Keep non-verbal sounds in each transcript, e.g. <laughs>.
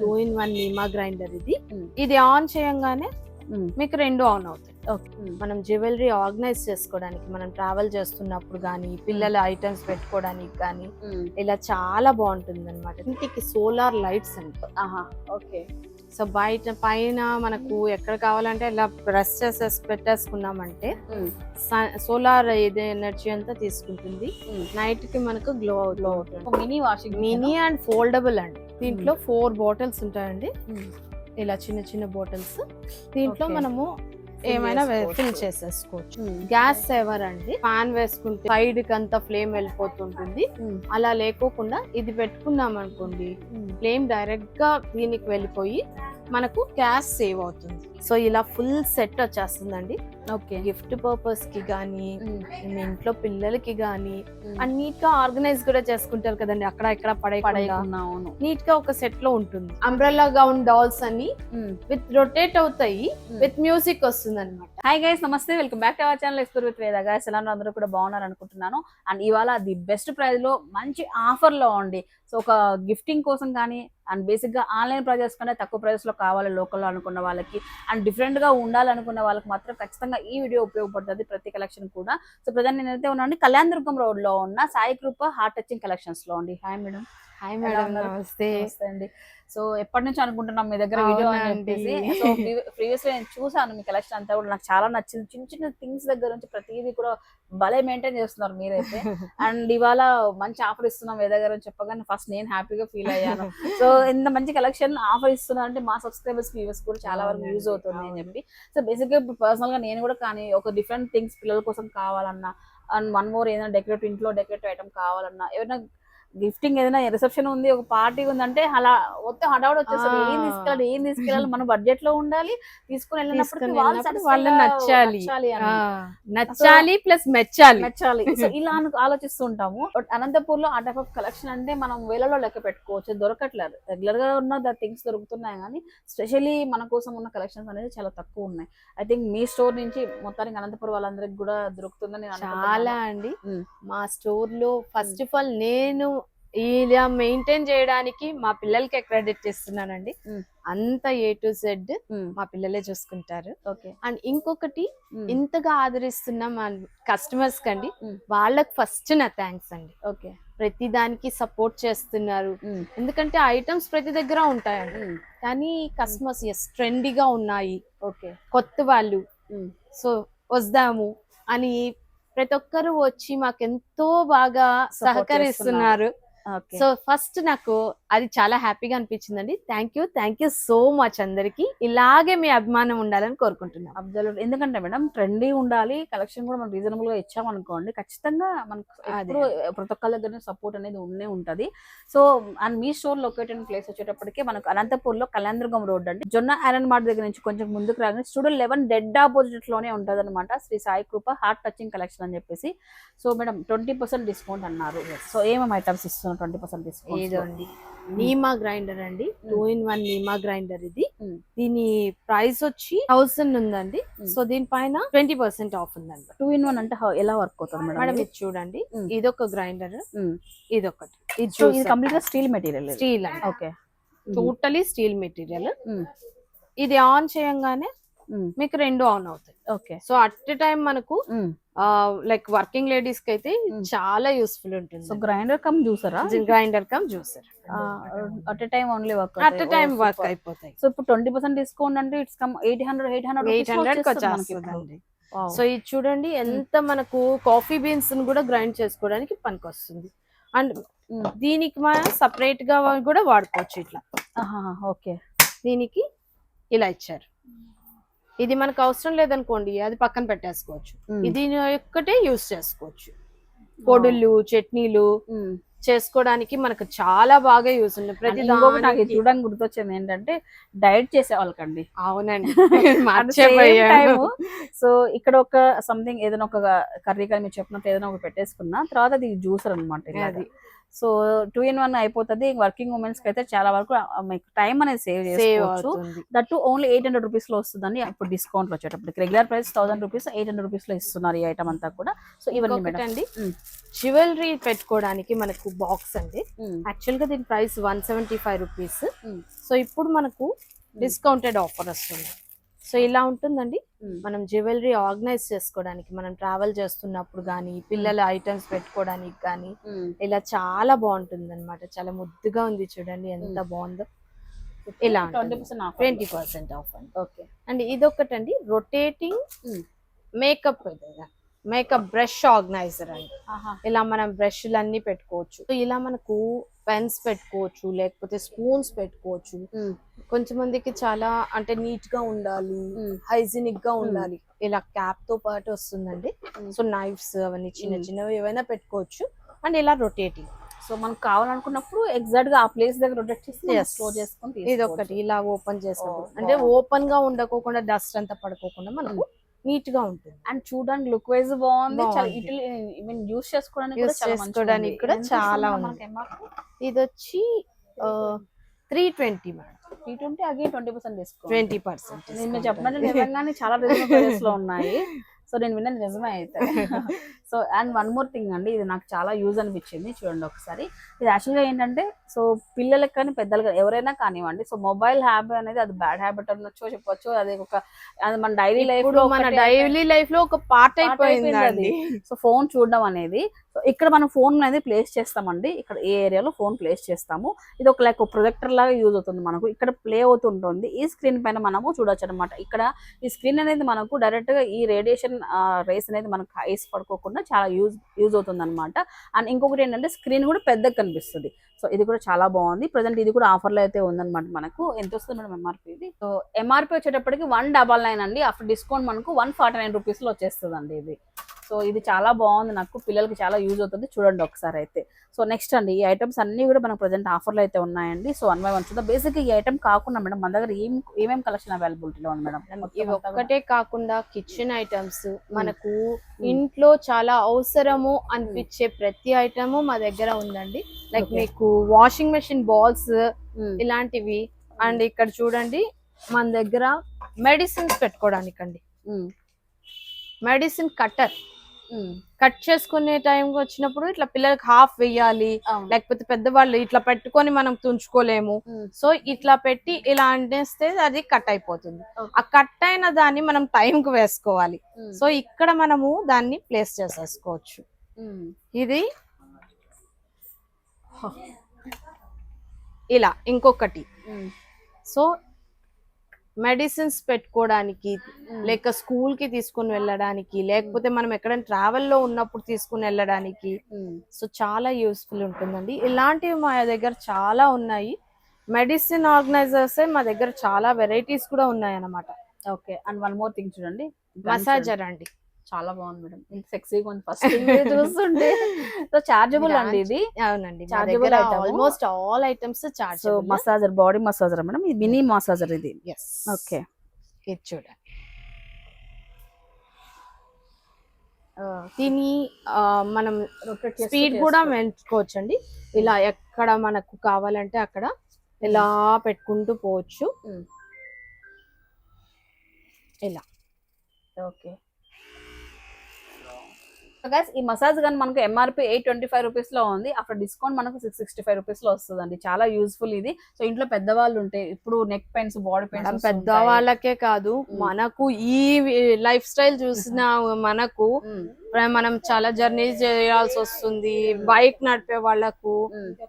Two in one నీమా grinder ఇది. ఇది on చేయంగానే. మీకు రెండు ఆన్ అవుతాయి. ఓకే. మనం జ్యువెలరీ ఆర్గనైజ్ చేసుకోవడానికి మనం ట్రావెల్ చేస్తున్నప్పుడు కానీ పిల్లల ఐటమ్స్ పెట్టుకోవడానికి కానీ ఇలా చాలా బాగుంటుంది అనమాట ఇంటికి సోలార్ లైట్స్ ఆహా ఓకే. సో బయట పైన మనకు ఎక్కడ కావాలంటే ఇలా ప్రెస్ చేసేసి పెట్టేసుకున్నామంటే సోలార్ ఇది ఎనర్జీ అంతా తీసుకుంటుంది. నైట్కి మనకు గ్లో గ్లో అవుతుంది. Mini washing mini and foldable అండి. దీంట్లో ఫోర్ బాటిల్స్ ఉంటాయండి. ఇలా చిన్న చిన్న బాటిల్స్. దీంట్లో. మనము ఏమైనా. ఫిల్ చేసేసుకోవచ్చు. గ్యాస్ సేవర్ అండి? ఫ్యాన్ వేసుకుంటే సైడ్కి అంతా ఫ్లేమ్ వెళ్ళిపోతుంటుంది. అలా లేకోకుండా ఇది పెట్టుకున్నాం అనుకోండి ఫ్లేమ్ డైరెక్ట్గా దీనికి వెళ్ళిపోయి మనకు గ్యాస్ సేవ్ అవుతుంది. సో ఇలా ఫుల్ సెట్ వచ్చేస్తుందండి. ఓకే. గిఫ్ట్ పర్పస్కి గానీ మీ ఇంట్లో పిల్లలకి గానీ అండ్ నీట్గా ఆర్గనైజ్ కూడా చేసుకుంటారు కదండి. అక్కడ ఇక్కడ పడేయకుండా. అవును. నీట్గా ఒక సెట్లో ఉంటుంది. అంబ్రెల్లా గౌన్ డాల్స్ అని విత్ రొటేట్ అవుతాయి విత్ మ్యూజిక్ వస్తుంది అనమాట హాయ్ గైస్ నమస్తే. Welcome back to our channel explore with Veda. Guys ఎలా? అందరూ కూడా బాగున్నారు అనుకుంటున్నాను అండ్ ఇవాళ ది బెస్ట్ ప్రైస్లో మంచి ఆఫర్లో ఉంది. సో ఒక గిఫ్టింగ్ కోసం కానీ అండ్ బేసిక్గా ఆన్లైన్ ప్రైజెస్ కంటే తక్కువ ప్రైస్లో కావాలి లోకల్లో అనుకున్న వాళ్ళకి. అండ్ డిఫరెంట్గా ఉండాలనుకున్న వాళ్ళకి మాత్రం ఖచ్చితంగా ఈ వీడియో ఉపయోగపడుతుంది ప్రతి కలెక్షన్ కూడా. సో ప్రజెంట్ నేనైతే ఉన్నాను కళ్యాణ్ దుర్గం రోడ్లో ఉన్న సాయి కృప హార్ట్ టచింగ్ కలెక్షన్స్లో అండి. Hi madam. Hi madam? నమస్తే. అండి. సో ఎప్పటి నుంచి అనుకుంటున్నాం మీ దగ్గర వీడియో అని. చెప్పేసి? సో ప్రీవియస్ నేను చూసాను మీ కలెక్షన్ అంతా కూడా. నాకు చాలా నచ్చింది. చిన్న చిన్న థింగ్స్ దగ్గర నుంచి ప్రతిదీ కూడా భలే మెయింటైన్ చేస్తున్నారు మీరైతే. అండ్ ఇవాళ మంచి ఆఫర్ ఇస్తున్నాం మీ దగ్గర అని చెప్పగానే ఫస్ట్ నేను హ్యాపీగా ఫీల్ అయ్యాను. సో ఇంత మంచి కలెక్షన్ ఆఫర్ ఇస్తున్నా అంటే మా సబ్స్క్రైబర్స్ వ్యూవర్స్ కూడా చాలా వరకు యూజ్ అవుతుంది అని. చెప్పి. సో బేసిక్గా ఇప్పుడు పర్సనల్గా నేను కూడా కానీ ఒక డిఫరెంట్ థింగ్స్ పిల్లల కోసం కావాలన్నా అండ్ వన్ మోర్ ఏదైనా డెకరేట్ ఇంట్లో డెకరేట్ ఐటమ్ కావాలన్నా ఏదైనా గిఫ్టింగ్ ఏదైనా రిసెప్షన్ ఉంది ఒక పార్టీ ఉంది అంటే అలా మొత్తం హడావుడు వచ్చేస్తుంది. ఏం తీసుకెళ్ళాలి ఏం తీసుకెళ్ళాలి? మనం బడ్జెట్లో ఉండాలి తీసుకుని వెళ్ళినప్పుడు వాళ్ళు నచ్చాలి. నచ్చాలి ప్లస్ మెచ్చాలి. నచ్చాలి సో <laughs> ఇలా అను ఆలోచిస్తూ ఉంటాము. బట్ అనంతపూర్లో ఆ టైప్ ఆఫ్ కలెక్షన్ అంటే మనం వేలలో లెక్క పెట్టుకోవచ్చు. దొరకట్లేదు. రెగ్యులర్గా ఉన్న థింగ్స్ దొరుకుతున్నాయి కానీ స్పెషల్లీ మన కోసం ఉన్న కలెక్షన్స్ అనేది చాలా తక్కువ ఉన్నాయి. ఐ థింక్ మీ స్టోర్ నుంచి మొత్తానికి అనంతపురం వాళ్ళందరికి కూడా దొరుకుతుందని చాలా. అండి. మా స్టోర్లో ఫస్ట్ ఆఫ్ ఆల్ నేను ఇలా మెయింటైన్ చేయడానికి మా పిల్లలకి క్రెడిట్ ఇస్తున్నానండి. అంత ఏ టు జెడ్. మా పిల్లలే చూసుకుంటారు ఓకే అండ్ ఇంకొకటి. ఇంతగా ఆదరిస్తున్న మా కస్టమర్స్ కండి. వాళ్ళకి ఫస్ట్ నా థ్యాంక్స్ అండి ఓకే ప్రతి దానికి సపోర్ట్ చేస్తున్నారు. ఎందుకంటే ఐటమ్స్ ప్రతి దగ్గర ఉంటాయండి. కానీ కస్టమర్స్ ఎస్ ట్రెండీగా ఉన్నాయి ఓకే కొత్త వాళ్ళు. సో వద్దాము అని ప్రతి ఒక్కరు వచ్చి మాకు ఎంతో బాగా సహకరిస్తున్నారు సో ఫస్ట్ నాకు అది చాలా హ్యాపీగా అనిపించిందండి. Thank you. Thank you so much అందరికి. ఇలాగే మీ అభిమానం ఉండాలని కోరుకుంటున్నాం. అబ్జల్యూట్ ఎందుకంటే మేడం ట్రెండీ ఉండాలి కలెక్షన్ కూడా మనం రీజనబుల్గా ఇచ్చామనుకోండి ఖచ్చితంగా మనకు ప్రతి ఒక్కరి దగ్గర సపోర్ట్ అనేది ఉండే ఉంటది. సో అండ్ మీ స్టోర్ లొకేటెడ్ ప్లేస్ వచ్చేటప్పటికి మనకు అనంతపూర్లో కళ్యాణదుర్గం రోడ్ అండి. జొన్న ఐరన్ మార్ట్ దగ్గర నుంచి కొంచెం ముందుకు రాగానే స్టూడియో లెవెన్ డెడ్ ఆపోజిట్లోనే ఉంటది అనమాట Shri Sai Krupa heart touching collection అని చెప్పేసి. So madam twenty percent discount అన్నారు. సో ఏమేమి ఐటమ్స్ ఇస్తున్నారు? ట్వంటీ పర్సెంట్ డిస్కౌంట్ ఏదండి? నీమా గ్రైండర్ అండి. Two in one Nima grinder ఇది. దీని ప్రైస్ వచ్చి థౌసండ్ ఉందండి. సో దీనిపైన ట్వంటీ పర్సెంట్ ఆఫ్ ఉందండి. టూ ఇన్ వన్ అంటే ఎలా వర్క్ అవుతుంది మేడం మేడం ఇది? చూడండి. ఇదొక గ్రైండర్. ఇదొకటి. ఇది కంప్లీట్గా steel material steel okay. Totally steel material. ఇది ఆన్ చేయంగానే మీకు రెండు ఆన్ అవుతాయి. ఓకే. సో అట్ టైం మనకు లైక్ వర్కింగ్ లేడీస్కి అయితే. చాలా యూస్ఫుల్ సో ఉంటుంది grinder cum జ్యూసరా? Grinder cum juicer. At time only work at time work అయిపోతాయి. సో ఇప్పుడు ట్వంటీ పర్సెంట్ డిస్కౌంట్ అంటే it's come eight hundred eight hundred eight hundred so so ఇది చూడండి ఎంత మనకు కాఫీ బీన్స్ కూడా గ్రైండ్ చేసుకోవడానికి పనికొస్తుంది. అండ్ దీనికి మనం సపరేట్గా కూడా వాడుకోవచ్చు ఇట్లా. ఓకే. దీనికి ఇలా ఇచ్చారు. ఇది మనకు అవసరం లేదనుకోండి అది పక్కన పెట్టేసుకోవచ్చు. ఇది ఒక్కటే యూస్ చేసుకోవచ్చు. పొడులు చట్నీలు చేసుకోవడానికి మనకు చాలా బాగా యూస్ ఉంది ప్రతి నాకు చూడడానికి గుర్తొచ్చింది ఏంటంటే డైట్ చేసే వాళ్ళకండి అవునండి <laughs> సో ఇక్కడ ఒక సంథింగ్ ఏదైనా ఒక కర్రీ కానీ మీరు చెప్పినట్టు ఏదైనా ఒక పెట్టేసుకున్నా తర్వాత అది జ్యూసర్ అనమాట అది. సో టూ ఇన్ వన్ అయిపోతుంది. వర్కింగ్ ఉమెన్స్కి అయితే చాలా వరకు మీకు టైం అనేది సేవ్ చేసుకోవచ్చు. దట్ ఓన్లీ ఎయిట్ హండ్రెడ్ రూపీస్లో వస్తుందండి ఇప్పుడు డిస్కౌంట్ వచ్చేటప్పటికి. Regular price thousand rupees eight hundred రూపీస్లో ఇస్తున్నారు ఈ ఐటమ్ అంతా కూడా. సో ఇవన్నీ అండి Mm. జ్యువెలరీ పెట్టుకోవడానికి మనకు బాక్స్ అండి. యాక్చువల్గా దీని price one seventy five rupees. So ఇప్పుడు మనకు డిస్కౌంటెడ్ ఆఫర్ వస్తుంది. సో ఇలా ఉంటుందండి. మనం జ్యువెలరీ ఆర్గనైజ్ చేసుకోవడానికి మనం ట్రావెల్ చేస్తున్నప్పుడు కానీ పిల్లల ఐటమ్స్ పెట్టుకోవడానికి కానీ ఇలా చాలా బాగుంటుంది అనమాట చాలా ముద్దుగా ఉంది చూడండి ఎంత బాగుందో. ఇలా ట్వంటీ పర్సెంట్ ఆఫ్ అండి. Okay. And ఇదొకటండి rotating makeup makeup brush organizer అండి. ఇలా మనం బ్రష్లు అన్ని పెట్టుకోవచ్చు ఇలా మనకు పెన్స్ పెట్టుకోవచ్చు లేకపోతే స్పూన్స్ పెట్టుకోవచ్చు. కొంతమందికి చాలా అంటే నీట్గా ఉండాలి హైజీనిక్గా ఉండాలి. ఇలా క్యాప్తో పాటు వస్తుందండి. సో నైఫ్స్ అవన్నీ చిన్న. చిన్నవి ఏవైనా పెట్టుకోవచ్చు. అండ్ ఇలా రొటేటింగ్. సో మనకు కావాలనుకున్నప్పుడు ఎగ్జాక్ట్గా ఆ ప్లేస్ దగ్గర రొటేట్ చేసి. స్టోర్ చేసుకొని ఇది ఒకటి. ఇలా ఓపెన్ Oh, అంటే. ఓపెన్గా ఉండకోకుండా డస్ట్ అంతా పడుకోకుండా మనకు నీట్గా ఉంటుంది. అండ్ చూడడానికి లుక్ వైజ్ బాగుంది. చాలా యూస్ చేసుకోవడానికి చాలా చేసుకోవడానికి కూడా చాలా. ఇది వచ్చి three twenty. Madam. Three twenty again twenty percent discount twenty percent నేను చెప్పినట్టు నిజంగానే చాలా రీజనబుల్ ప్రైసెస్లో ఉన్నాయి. <laughs> సో నేను విన్నది నిజమే అయితే. <laughs> So and one more thing అండి ఇది నాకు చాలా యూజ్ అనిపించింది చూడండి ఒకసారి. ఇది యాక్చువల్గా ఏంటంటే సో పిల్లలకి కానీ పెద్దలు కానీ ఎవరైనా కానివ్వండి సో మొబైల్ హ్యాబిట్ అనేది అది బ్యాడ్ హ్యాబిట్ అనొచ్చు చెప్పొచ్చు అది ఒక అది మన డైలీ లైఫ్లో మన డైలీ లైఫ్లో ఒక పార్ట్ అయిపోయింది సో ఫోన్ చూడడం అనేది సో ఇక్కడ మనం ఫోన్ అనేది ప్లేస్ చేస్తామండి. ఇక్కడ ఏ ఏరియాలో ఫోన్ ప్లేస్ చేస్తాము. ఇది ఒక లైక్ ప్రొజెక్టర్ లాగా యూజ్ అవుతుంది మనకు. ఇక్కడ ప్లే అవుతుంటుంది ఈ స్క్రీన్ పైన మనము చూడొచ్చు అనమాట ఇక్కడ ఈ స్క్రీన్ అనేది మనకు డైరెక్ట్గా ఈ రేడియేషన్ రేస్ అనేది మనకు ఐస్ పడుకోకుండా చాలా యూజ్ యూజ్ అవుతుంది అనమాట అండ్ ఇంకొకటి ఏంటంటే స్క్రీన్ కూడా పెద్దగా కనిపిస్తుంది. సో ఇది కూడా చాలా బాగుంది. ప్రజెంట్ ఇది కూడా ఆఫర్లో అయితే ఉందన్నమాట మనకు. ఎంత వస్తుంది మేడం ఎంఆర్పి ఇది? సో ఎంఆర్పి వచ్చేటప్పటికి వన్ డబల్ నైన్ అండి. ఆఫ్టర్ డిస్కౌంట్ మనకు వన్ ఫార్టీ నైన్ రూపీస్లో వచ్చేస్తుంది అండి ఇది. సో ఇది చాలా బాగుంది. నాకు పిల్లలకి చాలా యూజ్ అవుతుంది. చూడండి ఒకసారి అయితే. సో నెక్స్ట్ అండి ఈ ఐటమ్స్ అన్ని కూడా మనకు ప్రజెంట్ ఆఫర్లో అయితే ఉన్నాయండి. సో వన్ బై వన్ చూద్దాం. బేసిక్ ఈ ఐటమ్ కాకుండా మేడం మన దగ్గర ఏం ఏమేమి కలెక్షన్ అవైలబిలిటీలో ఉంది మేడం? ఇవి. ఒక్కటే కాకుండా కిచెన్ ఐటమ్స్ మనకు ఇంట్లో చాలా అవసరము అనిపించే ప్రతి ఐటమ్ మా దగ్గర ఉందండి. లైక్. మీకు వాషింగ్ మెషిన్ బాల్స్ ఇలాంటివి. అండ్ ఇక్కడ చూడండి మన దగ్గర మెడిసిన్స్ పెట్టుకోవడానికి అండి మెడిసిన్ కట్టర్ కట్ చేసుకునే టైం వచ్చినప్పుడు ఇట్లా పిల్లలకి హాఫ్ వేయాలి. లేకపోతే పెద్దవాళ్ళు ఇట్లా పెట్టుకొని మనం తుంచుకోలేము. ఉమ్, సో ఇట్లా పెట్టి ఇలా అంటేస్తే అది కట్ అయిపోతుంది. ఆ కట్ అయిన దాన్ని మనం టైం కు వేసుకోవాలి. ఉమ్, సో ఇక్కడ మనము దాన్ని ప్లేస్ చేసేసుకోవచ్చు. ఇది ఇలా ఇంకొకటి. సో మెడిసిన్స్ పెట్టుకోవడానికి లేక స్కూల్కి తీసుకుని వెళ్ళడానికి లేకపోతే మనం ఎక్కడైనా travel లో ఉన్నప్పుడు తీసుకుని వెళ్ళడానికి. సో చాలా యూస్ఫుల్ ఉంటుందండి. ఇలాంటివి మా దగ్గర చాలా ఉన్నాయి. మెడిసిన్ ఆర్గనైజర్స్ మా దగ్గర చాలా వెరైటీస్ కూడా ఉన్నాయి అన్నమాట okay. And one more thing చూడండి. మసాజర్ అండి. చాలా బాగుంది మేడం. ఇంత సెక్సీగా ఉంది. ఫస్ట్ <laughs> చూస్తుంటే సో చార్జబుల్ అండి ఇది. అవునండి item. Almost all items charge massager body massager madam. ఇది మినీ మసాజర్ ఇది. ఓకే ఇది చూడండి. దీని మనం స్పీడ్ కూడా పెంచుకోవచ్చు అండి ఇలా ఎక్కడ మనకు కావాలంటే అక్కడ ఇలా పెట్టుకుంటూ పోవచ్చు. Mm. ఇలా. ఓకే గైస్ ఈ మసాజ్ గన్ మనకు ఎంఆర్పి ఎయిట్ ట్వంటీ ఫైవ్ రూపీస్లో ఉంది. అక్కడ డిస్కౌంట్ మనకు సిక్స్ సిక్స్టీ ఫైవ్ రూపీస్లో వస్తుంది చాలా యూస్ఫుల్ ఇది. సో ఇంట్లో పెద్దవాళ్ళు ఉంటే ఇప్పుడు నెక్ పెయిన్స్ బాడీ పెయిన్స్ పెద్ద వాళ్ళకే కాదు మనకు ఈ లైఫ్ స్టైల్ చూసిన <laughs> మనకు మనం చాలా జర్నీ చేయాల్సి వస్తుంది. బైక్ నడిపే వాళ్ళకు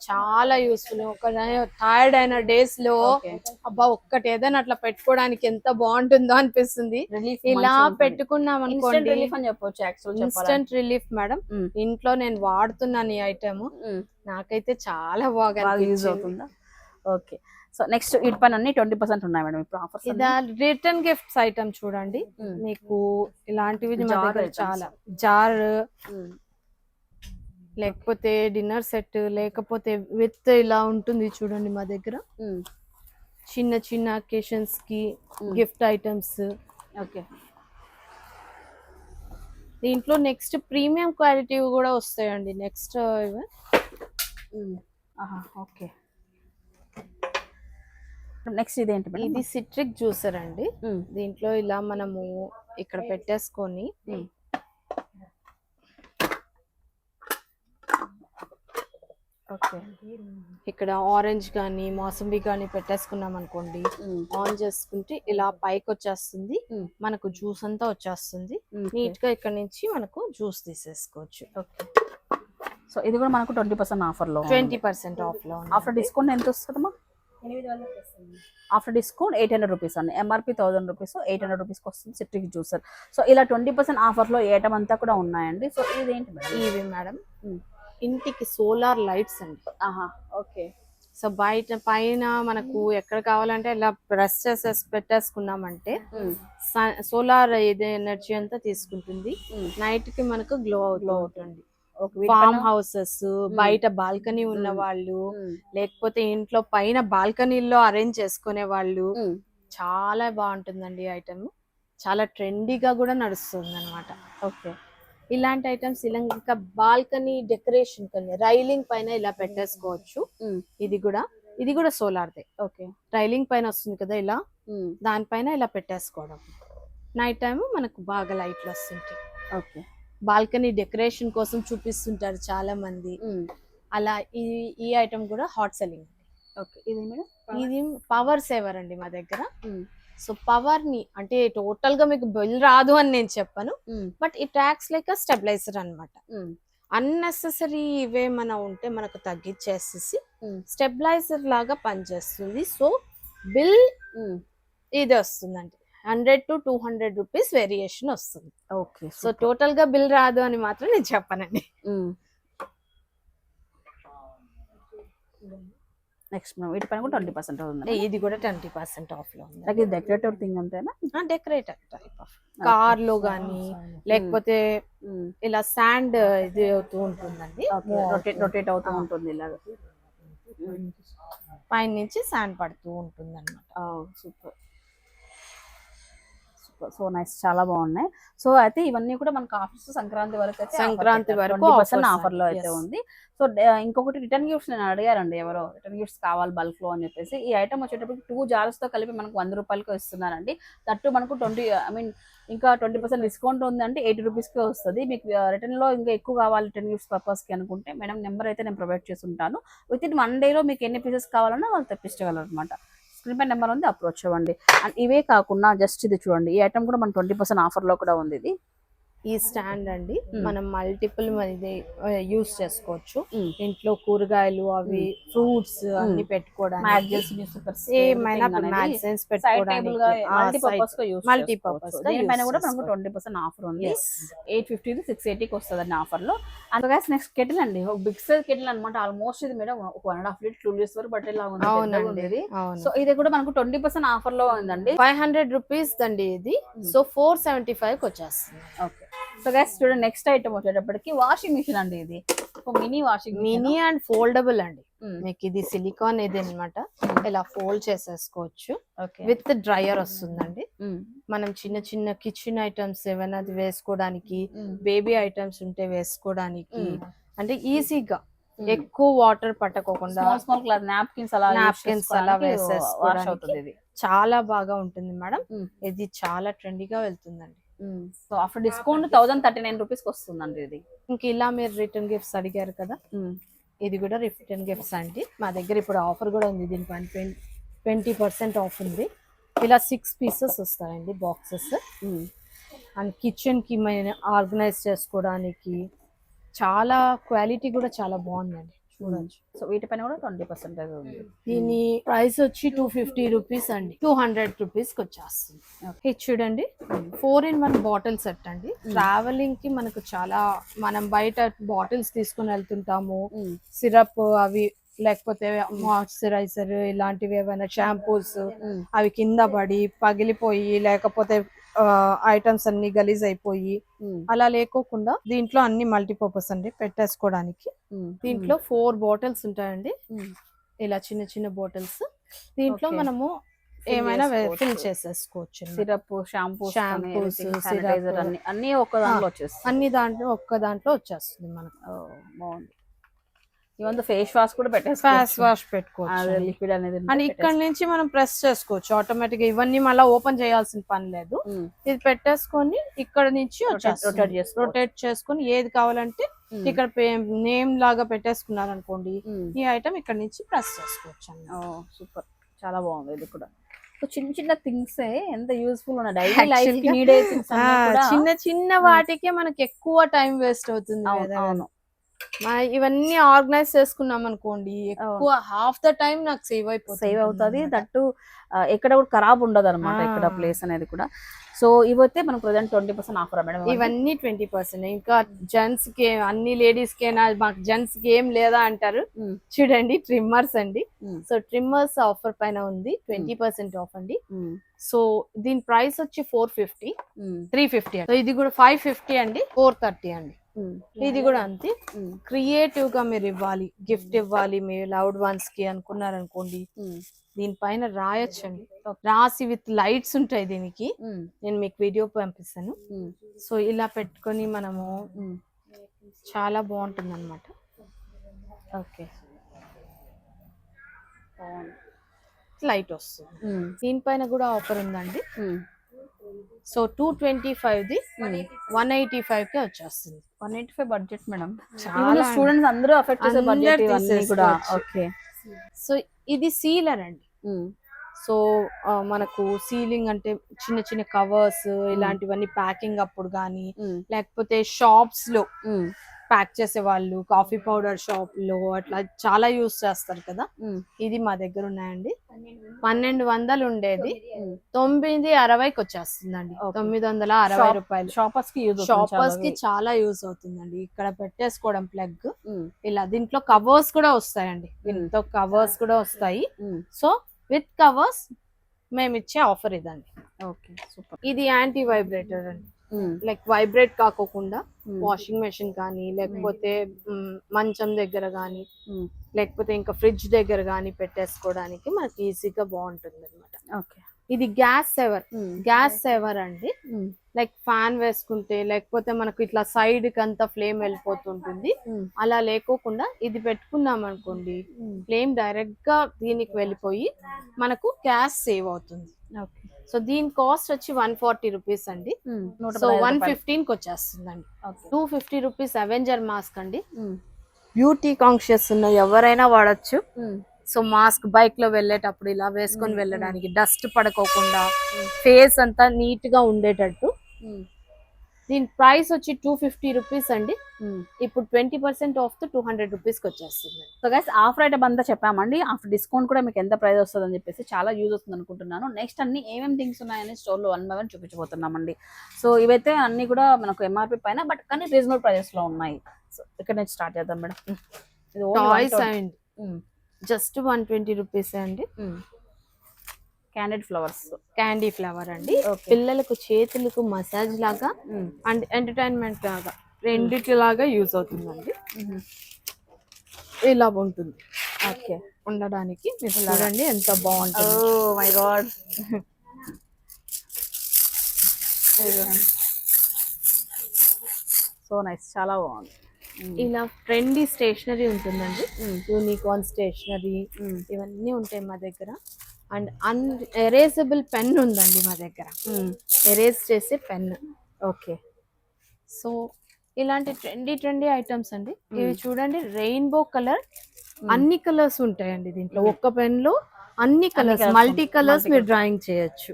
చాలా యూస్ఫుల్ ఒక టైర్డ్ అయిన డేస్లో అబ్బా ఒక్కటి ఏదైనా అట్లా పెట్టుకోవడానికి ఎంత బాగుంటుందో అనిపిస్తుంది. ఇలా పెట్టుకున్నాం అనుకోండి రిలీఫ్ అని చెప్పొచ్చు యాక్చువల్ ఇన్స్టెంట్ రిలీఫ్ మేడం. ఇంట్లో నేను వాడుతున్నాను ఈ ఐటమ్ నాకైతే చాలా బాగా యూజ్. అవుతుందా? ఓకే. సో నెక్స్ట్ వీటి పైన అన్ని ట్వంటీ పర్సెంట్ ఉన్నాయి మేడం ఇప్పుడు ఆఫర్స్ ఇదా రిటర్న్ గిఫ్ట్స్ ఐటమ్ చూడండి. మీకు ఇలాంటివి. చాలా. జార్ లేకపోతే డిన్నర్ సెట్ లేకపోతే విత్ ఇలా ఉంటుంది చూడండి మా దగ్గర. చిన్న చిన్న అకేషన్స్కి. Gift items okay. దీంట్లో నెక్స్ట్ ప్రీమియం క్వాలిటీ కూడా వస్తాయండి. Next okay. నెక్స్ట్ ఇదేంటి ఇది సిట్రిక్ జ్యూసర్ అండి. దీంట్లో ఇలా మనము ఇక్కడ పెట్టేసుకొని ఓకే. ఇక్కడ ఆరెంజ్ కానీ మోసంబి కానీ పెట్టేసుకున్నాం అనుకోండి. ఆన్ చేసుకుంటే ఇలా పైకి వచ్చేస్తుంది. మనకు జ్యూస్ అంతా వచ్చేస్తుంది. నీట్గా ఇక్కడ నుంచి మనకు జ్యూస్ తీసేసుకోవచ్చు. ఓకే. సో ఇది కూడా మనకు ట్వంటీ పర్సెంట్ ఆఫర్లో ట్వంటీ పర్సెంట్ ఆఫ్లో ఉంది. ఆఫ్టర్ డిస్కౌంట్ ఎంత వస్తుందమ్మా after discount eight hundred rupees అండి. MRP thousand rupees eight hundred రూపీస్కి వస్తుంది సిట్రిక్ జ్యూసర్ సో ఇలా ట్వంటీ పర్సెంట్ ఆఫర్లో ఏటం అంతా కూడా ఉన్నాయండి. సో ఇదేంటి మేడం ఇవి మేడం. ఇంటికి సోలార్ లైట్స్ అండి. ఆహా ఓకే. సో బయట పైన మనకు ఎక్కడ కావాలంటే ఇలా ప్రెస్ చేసేసి పెట్టేసుకున్నామంటే సోలార్ ఇది ఎనర్జీ అంతా తీసుకుంటుంది. నైట్కి మనకు గ్లో గ్లో అవుతుంది. ఫామ్ హౌసెస్ బయట బాల్కనీ ఉన్న. వాళ్ళు లేకపోతే ఇంట్లో పైన బాల్కనీలో అరేంజ్ చేసుకునే వాళ్ళు చాలా బాగుంటుందండి ఐటమ్. చాలా ట్రెండీగా కూడా నడుస్తుంది అనమాట ఓకే. ఇలాంటి ఐటమ్స్ ఇలా ఇంకా బాల్కనీ డెకరేషన్ కానీ రైలింగ్ పైన ఇలా పెట్టేసుకోవచ్చు. ఇది కూడా ఇది కూడా సోలార్దే. ఓకే. రైలింగ్ పైన వస్తుంది కదా ఇలా దానిపైన ఇలా పెట్టేసుకోవడం. నైట్ టైం మనకు బాగా లైట్లు వస్తుంటాయి. ఓకే. బాల్కనీ డెకరేషన్ కోసం చూపిస్తుంటారు చాలా మంది అలా ఈ ఈ ఐటమ్ కూడా హాట్ సెల్లింగ్. ఓకే. ఇది మేడం? ఇది పవర్ సేవర్ అండి మా దగ్గర. సో పవర్ని అంటే టోటల్గా మీకు బిల్ రాదు అని నేను చెప్పను. But it acts like a stabilizer అనమాట అన్నెసెసరీ ఇవేమైనా ఉంటే మనకు తగ్గించేసేసి స్టెబిలైజర్ లాగా పనిచేస్తుంది. సో బిల్ ఇది వస్తుందండి. Hundred to two hundred rupees variation వస్తుంది. ఓకే సో టోటల్గా బిల్ రాదు అని మాత్రం నేను చెప్పనండి. నెక్స్ట్ మేడం వీటి పైన కూడా ట్వంటీ పర్సెంట్ ఉంది ఇది కూడా ట్వంటీ పర్సెంట్ ఆఫ్లో ఉంది ఇది డెకరేటివ్ థింగ్ అంతేనా? డెకరేటర్ టైప్ ఆఫ్ కార్లో గానీ లేకపోతే ఇలా శాండ్ ఇది అవుతూ ఉంటుందండి. రొటేట్ రొటేట్ అవుతూ ఉంటుంది ఇలాగ. పైన నుంచి శాండ్ పడుతూ ఉంటుంది అనమాట సూపర్. సో నైస్ చాలా బాగున్నాయి. సో అయితే ఇవన్నీ కూడా మనకు ఆఫర్స్ సంక్రాంతి వరకు అయితే సంక్రాంతి వరకు పర్సెంట్ ఆఫర్లో. అయితే. ఉంది. సో ఇంకొకటి రిటర్న్ గిఫ్ట్స్ నేను అడిగారండి ఎవరో. రిటర్న్ గిఫ్ట్స్ కావాలి బల్క్లో అని చెప్పేసి. ఈ ఐటమ్ వచ్చేటప్పటికి టూ జార్స్తో కలిపి మనకు వంద రూపాయలకి ఇస్తున్నారండి. దట్టు మనకు ట్వంటీ ఐ మీన్ ఇంకా ట్వంటీ పర్సెంట్ డిస్కౌంట్ ఉందంటే ఎయిటీ రూపీస్కి వస్తుంది. మీకు రిటర్న్లో ఇంకా ఎక్కువ కావాలి రిటర్న్ గిఫ్ట్స్ పర్పస్కి అనుకుంటే మేడం నెంబర్ అయితే నేను ప్రొవైడ్ చేసి ఉంటాను. విత్ ఇన్ వన్ డేలో మీకు ఎన్ని పీసెస్ కావాలన్నా వాళ్ళు తెప్పించగలరు అనమాట స్క్రీన్ పై నెంబర్ ఉంది అప్రోచ్ అవ్వండి. అండ్ ఇవే కాకుండా జస్ట్ ఇది చూడండి ఈ ఐటమ్ కూడా మన ట్వంటీ పర్సెంట్ ఆఫర్లో కూడా ఉంది ఇది. ఈ స్టాండ్ అండి. మనం మల్టిపుల్ ఇది యూస్ చేసుకోవచ్చు. ఇంట్లో కూరగాయలు అవి ఫ్రూట్స్ అన్ని పెట్టుకోవడానికి ఏమైనా మ్యాగజైన్స్ దీనిపైన కూడా మనకు. ట్వంటీ పర్సెంట్ ఆఫర్ ఉంది. ఎయిట్ ఫిఫ్టీ సిక్స్ ఎయిటీకి వస్తుంది అండి నెక్స్ట్ కెటిల్ అండి. బిగ్ సైజ్ కెటిల్ అనమాట ఆల్మోస్ట్ ఇది మేడం ఒక one and half litre two litres వరకు బట్టే లాగా ఉంది. సో ఇది. కూడా మనకు ట్వంటీ పర్సెంట్ ఆఫర్లో ఉందండి. ఫైవ్ హండ్రెడ్ రూపీస్ అండి ఇది. సో ఫోర్ సెవెంటీ ఫైవ్కి వచ్చేస్తుంది. ఓకే సో గైస్ చూడండి నెక్స్ట్ ఐటమ్ వచ్చేటప్పటికి వాషింగ్ మిషన్ అండి ఇది. ఒక mini washing mini and foldable అండి. Hmm. మీకు ఇది సిలికాన్ ఇది అనమాట ఇలా ఫోల్డ్ చేసేసుకోవచ్చు. విత్ డ్రైయర్ వస్తుందండి. మనం చిన్న చిన్న కిచెన్ ఐటమ్స్ ఏమైనా వేసుకోవడానికి బేబీ ఐటమ్స్ ఉంటే వేసుకోవడానికి అంటే ఈజీగా ఎక్కువ వాటర్ పట్టకోకుండా స్మాల్ స్మాల్ క్లాత్ నాప్కిన్స్ అలా వేసేసుకోవడానికి. చాలా బాగా ఉంటుంది మేడం. ఇది చాలా ట్రెండీగా వెళ్తుందండి. So after discount thousand thirty nine rupees వస్తుందండి ఇది. ఇంక ఇలా మీరు రిటర్న్ గిఫ్ట్స్ అడిగారు కదా? ఇది కూడా రిటర్న్ గిఫ్ట్స్ అండి. మా దగ్గర ఇప్పుడు ఆఫర్ కూడా ఉంది. దీనిపైన ట్వంటీ పర్సెంట్ ఆఫ్ ఉంది. ఇలా సిక్స్ పీసెస్ వస్తాయండి బాక్సెస్ అండ్ కిచెన్కి మన ఆర్గనైజ్ చేసుకోవడానికి చాలా క్వాలిటీ కూడా చాలా బాగుందండి. చూడొచ్చు. సో వీటిపైన కూడా ట్వంటీ పర్సెంటేజ్ ఉంది. దీని ప్రైస్ వచ్చి టూ ఫిఫ్టీ రూపీస్ అండి. టూ హండ్రెడ్ రూపీస్కి వచ్చేస్తుంది ఇది చూడండి. Four in one bottle set అండి. ట్రావెలింగ్కి మనకు చాలా మనం బయట బాటిల్స్ తీసుకుని వెళ్తుంటాము. సిరప్ అవి లేకపోతే మాయిశ్చరైజర్ ఇలాంటివి ఏమైనా షాంపూస్ అవి కింద పడి పగిలిపోయి లేకపోతే ఐటమ్స్ అన్ని గలీజ్ అయిపోయి అలా లేకోకుండా దీంట్లో అన్ని మల్టీపర్పస్ అండి పెట్టేసుకోవడానికి. దీంట్లో ఫోర్ బాటిల్స్ ఉంటాయండి. ఇలా చిన్న చిన్న బాటిల్స్ దీంట్లో. మనము ఏమైనా. ఫిల్ చేసేసుకోవచ్చు. Syrup shampoo syrup. అన్ని అన్ని ఒక్క దాంట్లో వచ్చేస్తాయి. అన్ని దాంట్లో ఒక్క దాంట్లో వచ్చేస్తుంది మనకు. బాగుంది. ఇవంతా ఫేస్ వాష్ కూడా ఫేస్ పెట్టేసుకోవచ్చు వాష్ పెట్టుకోవచ్చు. లిక్విడ్ అనేది అండ్ ఇక్కడ నుంచి మనం ప్రెస్ చేసుకోవచ్చు. ఆటోమేటిక్గా ఇవన్నీ మళ్ళీ ఓపెన్ చేయాల్సిన పని లేదు. ఉమ్, ఇది పెట్టేసుకొని ఇక్కడ నుంచి rotate చేసుకోవచ్చు. రొటేట్ చేసుకొని ఏది కావాలంటే ఇక్కడ నేమ్ లాగా పెట్టేసుకున్నారు అనుకోండి ఈ ఐటమ్ ఇక్కడ నుంచి ప్రెస్ చేసుకోవచ్చు. సూపర్. చాలా బాగుంది ఇది కూడా. చిన్న చిన్న థింగ్స్ ఎంత యూస్ఫుల్ ఉన్నాయి. డైలీ లైఫ్ చిన్న చిన్న వాటికే మనకి ఎక్కువ టైం వేస్ట్ అవుతుంది. అవును. ఇవన్నీ ఆర్గనైజ్ చేసుకున్నాం అనుకోండి ఎక్కువ హాఫ్ ద టైం నాకు సేవ్ అయిపోతుంది. సేవ్ అవుతుంది. దట్టు ఎక్కడ కూడా ఖరాబ్ ఉండదు అనమాట. ఇక్కడ ప్లేస్ అనేది కూడా. సో ఇవైతే మనకు present twenty percent offer madam ఇవన్నీ ట్వంటీ పర్సెంట్. ఇంకా జెంట్స్కి అన్ని లేడీస్కి మాకు జెంట్స్కి ఏం లేదా అంటారు. చూడండి ట్రిమ్మర్స్ అండి. సో ట్రిమ్మర్స్ ఆఫర్ పైన ఉంది. ట్వంటీ పర్సెంట్ ఆఫ్ అండి. సో దీని ప్రైస్ వచ్చి four fifty three fifty so ఇది కూడా ఫైవ్ ఫిఫ్టీ అండి ఫోర్ థర్టీ అండి. ఇది కూడా అంతే. క్రియేటివ్గా మీరు ఇవ్వాలి. గిఫ్ట్ ఇవ్వాలి. మీ లౌడ్ వన్స్కి అనుకున్నారనుకోండి దీనిపైన రాయొచ్చండి. రాసి విత్ లైట్స్ ఉంటాయి దీనికి. నేను మీకు వీడియో పంపిస్తాను. సో ఇలా పెట్టుకొని మనము చాలా బాగుంటుంది అనమాట ఓకే లైట్ వస్తుంది. దీనిపైన కూడా ఆఫర్ ఉందండి. So two twenty five the one eighty ఫైవ్కి వచ్చేస్తుంది. One eighty five budget madam చాలా స్టూడెంట్స్ అందరూ అఫెక్ట్ చేసే బడ్జెట్ ఇవన్నీ కూడా. ఓకే సో ఇది సీలర్ అండి. సో ఆ, మనకు సీలింగ్ అంటే చిన్న చిన్న కవర్స్ ఇలాంటివన్నీ ప్యాకింగ్ అప్పుడు కానీ లేకపోతే షాప్స్లో ప్యాక్ చేసే వాళ్ళు కాఫీ పౌడర్ షాప్లో అట్లా చాలా యూస్ చేస్తారు కదా. ఇది మా దగ్గర ఉన్నాయండి. పన్నెండు వందలు. ఉండేది. తొమ్మిది అరవైకి వచ్చేస్తుందండి. తొమ్మిది వందల అరవై రూపాయలు. షాపర్స్కి యూజ్ షాపర్స్కి చాలా యూస్ అవుతుందండి. ఇక్కడ పెట్టేసుకోవడం ప్లగ్. ఇలా దీంట్లో కవర్స్ కూడా వస్తాయండి. దీంతో కవర్స్ కూడా వస్తాయి. సో విత్ కవర్స్ మేము ఇచ్చే ఆఫర్ ఇదండి. ఓకే. సూపర్. ఇది యాంటీ వైబ్రేటర్ అండి. లైక్ వైబ్రేట్ కాకోకుండా వాషింగ్ మెషిన్ కానీ లేకపోతే మ్, మంచం దగ్గర కానీ లేకపోతే ఇంకా ఫ్రిడ్జ్ దగ్గర కానీ పెట్టేసుకోవడానికి మనకి ఈజీగా బాగుంటుంది అనమాట ఓకే ఇది గ్యాస్ సేవర్ గ్యాస్ సేవర్ అండి. లైక్ ఫ్యాన్ వేసుకుంటే లేకపోతే మనకు ఇట్లా సైడ్కి అంతా ఫ్లేమ్ వెళ్ళిపోతుంటుంది. అలా లేకోకుండా ఇది పెట్టుకున్నాం అనుకోండి ఫ్లేమ్ డైరెక్ట్గా దీనికి వెళ్ళిపోయి మనకు గ్యాస్ సేవ్ అవుతుంది. ఓకే సో దీని కాస్ట్ వచ్చి వన్ ఫార్టీ రూపీస్ అండి. సో వన్ ఫిఫ్టీన్కి వచ్చేస్తుందండి. Two fifty rupees avenger mask అండి. బ్యూటీ కాన్షియస్ ఉన్న ఎవరైనా వాడచ్చు. సో మాస్క్ బైక్లో వెళ్ళేటప్పుడు ఇలా వేసుకొని వెళ్ళడానికి డస్ట్ పడుకోకుండా ఫేస్ అంతా నీట్గా ఉండేటట్టు. దీని ప్రైస్ వచ్చి టూ ఫిఫ్టీ రూపీస్ అండి. ఇప్పుడు twenty percent off two hundred రూపీస్కి వచ్చేస్తుంది. సో గైస్ ఆఫర్ ఐటమ్ అంతా చెప్పామండి. ఆఫర్ డిస్కౌంట్ కూడా మీకు ఎంత ప్రైస్ వస్తుంది అని చెప్పేసి చాలా యూజ్ అవుతుంది అనుకుంటున్నాను. నెక్స్ట్ అన్ని ఏమేమి థింగ్స్ ఉన్నాయని స్టోర్లో వన్ బై వన్ చూపించబోతున్నామండి. సో ఇవైతే అన్ని కూడా మనకు ఎంఆర్పి పైన బట్ కానీ రీజనబుల్ ప్రైజెస్లో ఉన్నాయి. సో ఇక్కడ నుంచి స్టార్ట్ చేద్దాం మేడం. ఇది జస్ట్ వన్ ట్వంటీ రూపీస్ అండి. క్యాండెడ్ ఫ్లవర్స్ క్యాండీ ఫ్లవర్ అండి. పిల్లలకు చేతులకు మసాజ్ లాగా అండ్ ఎంటర్టైన్మెంట్ లాగా రెండిటి లాగా యూజ్ అవుతుందండి. ఇలా ఉంటుంది. ఓకే ఉండడానికి మీరు చూడండి ఎంత బాగుంటుంది. Oh my god so nice చాలా బాగుంది. ఇలా ట్రెండీ స్టేషనరీ ఉంటుందండి. Unicorn stationery. ఇవన్నీ ఉంటాయి మా దగ్గర. అండ్ అన్ ఎరేజబుల్ పెన్ ఉందండి మా దగ్గర. ఎరేజ్ చేసే పెన్. ఓకే. సో ఇలాంటి ట్రెండీ ట్రెండీ ఐటమ్స్ అండి. ఇవి చూడండి రెయిన్బో కలర్ అన్ని కలర్స్ ఉంటాయండి దీంట్లో. ఒక్క పెన్లో అన్ని కలర్స్ మల్టీ. కలర్స్ మీరు డ్రాయింగ్ చేయొచ్చు.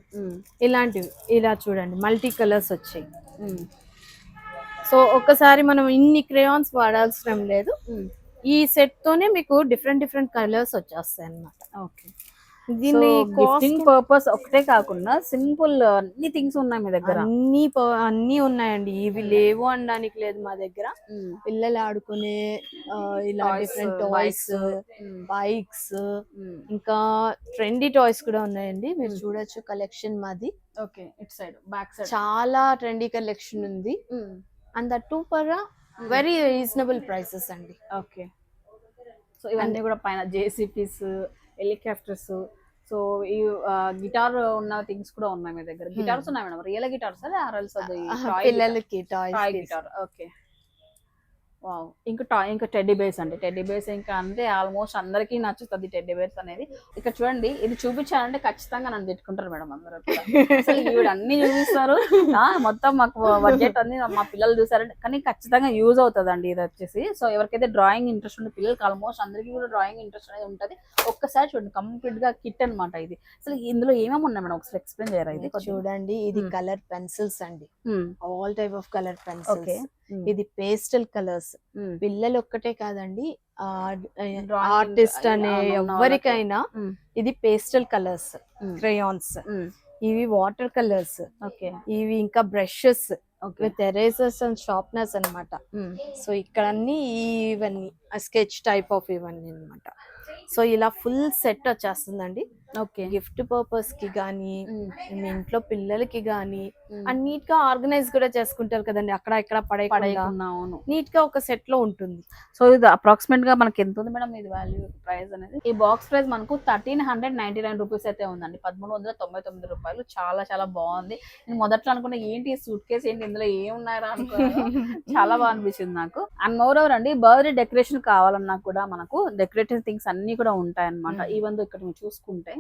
ఇలాంటివి. ఇలా చూడండి మల్టీ కలర్స్ వచ్చాయి. సో ఒక్కసారి మనం ఇన్ని క్రేయాన్స్ వాడాల్సిన లేదు. ఈ సెట్ తోనే మీకు డిఫరెంట్ డిఫరెంట్ కలర్స్ వచ్చేస్తాయి అన్నమాట ఓకే. దీన్ని గిఫ్టింగ్ పర్పస్ ఒకటే కాకుండా సింపుల్ అన్ని థింగ్స్ ఉన్నాయి మీ దగ్గర. అన్ని అన్ని ఉన్నాయండి. ఇవి లేవు అనడానికి లేదు మా దగ్గర. పిల్లలు ఆడుకునే ఇలా డిఫరెంట్. టాయ్స్ బైక్స్ ఇంకా ట్రెండీ టాయ్స్ కూడా ఉన్నాయండి. మీరు. చూడొచ్చు కలెక్షన్ మాది. Okay it side back side చాలా ట్రెండీ కలెక్షన్ ఉంది. And that too per very reasonable prices అండి. ఓకే. సో ఇవన్నీ కూడా పైన జేసీపీస్ హెలికాప్టర్స్ సో ఈ గిటార్ ఉన్న థింగ్స్ కూడా ఉన్నాయి మీ దగ్గర. గిటార్స్ ఉన్నాయి మేడం. రియల్ గిటార్స్ అదే ఆర్ఎల్స్ పిల్లలకి గిటార్. ఓకే. వావ్. ఇంకా టా ఇంకా టెడ్డీ బేర్స్ అండి. టెడ్డీ బేర్స్ ఇంకా అంటే ఆల్మోస్ట్ అందరికీ నచ్చుతుంది టెడ్డీ బేర్స్ అనేది. ఇక్కడ చూడండి ఇది చూపించాలంటే ఖచ్చితంగా నన్ను తిట్టుకుంటారు మేడం అందరూ. అసలు ఈవిడ అన్ని చూపిస్తారు మొత్తం మాకు బడ్జెట్ అన్ని మా పిల్లలు చూసారంటే కానీ ఖచ్చితంగా యూజ్ అవుతుంది అండి ఇది వచ్చేసి. సో ఎవరికైతే డ్రాయింగ్ ఇంట్రెస్ట్ ఉంటే పిల్లలకి ఆల్మోస్ట్ అందరికీ కూడా డ్రాయింగ్ ఇంట్రెస్ట్ అనేది ఉంటుంది. ఒక్కసారి చూడండి కంప్లీట్గా కిట్ అన్నమాట ఇది. అసలు ఇందులో ఏమేమి ఉన్నాయి మేడం? ఒకసారి ఎక్స్ప్లెయిన్ చేయరా ఇది? చూడండి ఇది. కలర్ పెన్సిల్స్ అండి. All type of colour pencils ఇది పేస్టల్ కలర్స్. పిల్లలు ఒక్కటే కాదండి ఆర్టిస్ట్ అనే ఎవరికైనా ఇది పేస్టల్ కలర్స్ క్రేయాన్స్. ఇవి వాటర్ కలర్స్. ఓకే. ఇవి ఇంకా brushes with erasers and sharpeners అన్నమాట. ఉమ్, సో ఇక్కడ అన్ని ఇవన్నీ స్కెచ్ టైప్ ఆఫ్ ఇవన్నీ అన్నమాట. సో ఇలా ఫుల్ సెట్ వచ్చేస్తుందండి. ఓకే. గిఫ్ట్ పర్పస్కి గానీ మీ ఇంట్లో పిల్లలకి గానీ. అండ్ నీట్గా ఆర్గనైజ్ కూడా చేసుకుంటారు కదండి. అక్కడ ఇక్కడ పడేయకుండా. అవును. నీట్గా ఒక సెట్లో ఉంటుంది. సో ఇది అప్రాక్సిమేట్గా మనకి ఎంత ఉంది మేడం ఇది వాల్యూ ప్రైస్ అనేది? ఈ బాక్స్ ప్రైస్ మనకు thirteen hundred ninety nine rupees అయితే ఉందండి. పదమూడు వందల తొంభై తొమ్మిది రూపాయలు. చాలా చాలా బాగుంది. నేను మొదట్లో అనుకున్నా ఏంటి సూట్ కేసు ఏంటి ఇందులో ఏమున్నారా అనుకున్నాను. <laughs> చాలా బాగా అనిపించింది నాకు. అండ్ మోర్ ఓవర్ అండి బర్త్డే డెకరేషన్ కావాలన్నా కూడా మనకు డెకరేటివ్ థింగ్స్ అన్ని కూడా ఉంటాయి అనమాట. ఈవెన్ ఇక్కడ మీరు చూసుకుంటే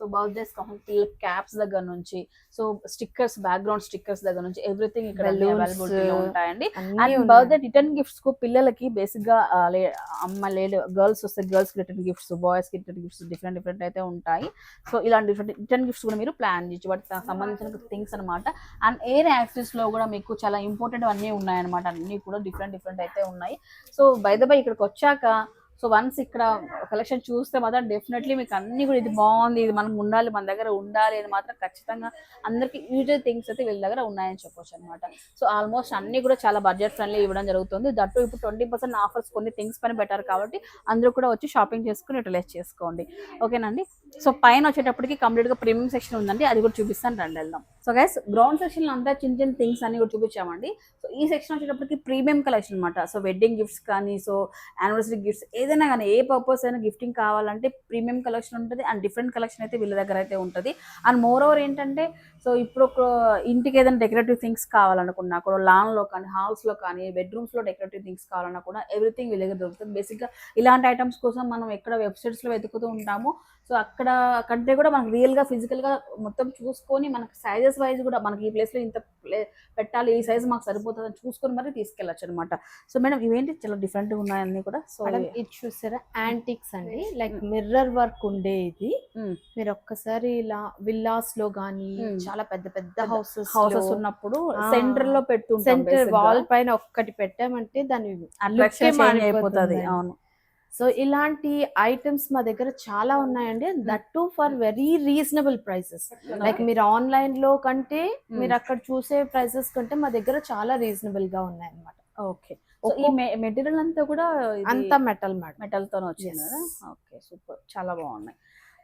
సో బర్త్డేస్ పిల్లల క్యాప్స్ దగ్గర నుంచి సో స్టిక్కర్స్ బ్యాక్గ్రౌండ్ స్టిక్కర్స్ దగ్గర నుంచి ఎవ్రీథింగ్ ఇక్కడ Balloons. అవైలబిలిటీ ఉంటాయండి అండ్. బర్త్డే రిటర్న్ గిఫ్ట్స్కు పిల్లలకి బేసిక్గా అమ్మ లేదు గర్ల్స్ వస్తే గర్ల్స్ రిటర్న్ గిఫ్ట్స్ బాయ్స్కి రిటర్న్ గిఫ్ట్స్ డిఫరెంట్ డిఫరెంట్ అయితే ఉంటాయి సో ఇలాంటి డిఫరెంట్ రిటర్న్ గిఫ్ట్స్ కూడా మీరు ప్లాన్ చేయొచ్చు వాటికి సంబంధించిన థింగ్స్ అనమాట అండ్ ఎయిర్ యాక్సెస్లో కూడా మీకు చాలా ఇంపార్టెంట్ అన్నీ ఉన్నాయన్నమాట అన్ని కూడా డిఫరెంట్ డిఫరెంట్ అయితే ఉన్నాయి సో బై ద బై ఇక్కడికి వచ్చాక సో వన్స్ ఇక్కడ కలెక్షన్ చూస్తే మాత్రం డెఫినెట్లీ మీకు అన్ని కూడా ఇది బాగుంది ఇది మనకు ఉండాలి మన దగ్గర ఉండాలి అని మాత్రం ఖచ్చితంగా అందరికి యూజువల్ థింగ్స్ అయితే వీళ్ళ దగ్గర ఉన్నాయని చెప్పొచ్చు అనమాట సో ఆల్మోస్ట్ అన్ని కూడా చాలా బడ్జెట్ ఫ్రెండ్లీ ఇవ్వడం జరుగుతుంది. దట్టు ఇప్పుడు ట్వంటీ పర్సెంట్ ఆఫర్స్ కొన్ని థింగ్స్ పైన పెట్టారు కాబట్టి అందరూ కూడా వచ్చి షాపింగ్ చేసుకుని యూటిలైజ్ చేసుకోండి. ఓకేనండి సో పైన వచ్చేటప్పటికి కంప్లీట్గా ప్రీమియం సెక్షన్ ఉందండి. అది కూడా చూపిస్తాను రండి వెళ్దాం. సో గైస్ గ్రౌండ్ సెక్షన్లో అంతా చిన్న చిన్న థింగ్స్ అన్ని కూడా చూపించామండి. సో ఈ సెక్షన్ వచ్చేటప్పటికి ప్రీమియం కలెక్షన్ అనమాట సో వెడ్డింగ్ గిఫ్ట్స్ కానీ సో యానివర్సరీ గిఫ్ట్స్ ఏదైనా కానీ ఏ పర్పస్ అయినా గిఫ్టింగ్ కావాలంటే ప్రీమియం కలెక్షన్ ఉంటుంది. అండ్ డిఫరెంట్ కలెక్షన్ అయితే వీళ్ళ దగ్గర అయితే ఉంటుంది. అండ్ మోర్ ఓవర్ ఏంటంటే సో ఇప్పుడు ఒక ఇంటికి ఏదైనా డెకరేటివ్ థింగ్స్ కావాలనుకున్నా కూడా లాన్లో కానీ హౌస్లో కానీ బెడ్రూమ్స్లో డెకరేటివ్ థింగ్స్ కావాలన్నా కూడా ఎవ్రీథింగ్ వీళ్ళ దగ్గర దొరుకుతుంది. బేసిక్గా ఇలాంటి ఐటమ్స్ కోసం మనం ఎక్కడ వెబ్సైట్స్లో వెతుకుతూ ఉంటాము సో అక్కడ కంటే కూడా మనకు రియల్గా ఫిజికల్గా మొత్తం చూసుకొని మనకి సైజెస్ వైజ్ కూడా మనకి ఈ ప్లేస్లో ఇంత ప్లే- పెట్టాలి ఈ సైజ్ మాకు సరిపోతుంది అని చూసుకొని మరి తీసుకెళ్ళచ్చు అనమాట సో మేడం ఇవేంటి చాలా డిఫరెంట్గా ఉన్నాయన్నీ కూడా. సో ఇది చూసారా? యాంటిక్స్ అండి. లైక్ మిర్రర్ వర్క్ ఉండే ఇది మ్మ్. మీరు ఒక్కసారి ఇలా విల్లాస్లో గానీ మ్మ్. చాలా పెద్ద పెద్ద హౌసెస్ హౌసెస్ ఉన్నప్పుడు. సెంటర్లో పెట్టుంటాం సెంటర్ వాల్ పైన ఒక్కటి పెట్టామంటే దాని అయిపోతుంది. అవును. సో ఇలాంటి ఐటమ్స్ మా దగ్గర చాలా ఉన్నాయండి. That too for very reasonable prices like మీరు ఆన్లైన్లో కంటే మీరు అక్కడ చూసే ప్రైసెస్ కంటే మా దగ్గర చాలా రీజనబుల్గా ఉన్నాయి అన్నమాట ఓకే సో ఈ మెటీరియల్ అంతా కూడా అంతా మెటల్ మేడం మెటల్ తోనే వచ్చింది ఓకే సూపర్ చాలా బాగున్నాయి.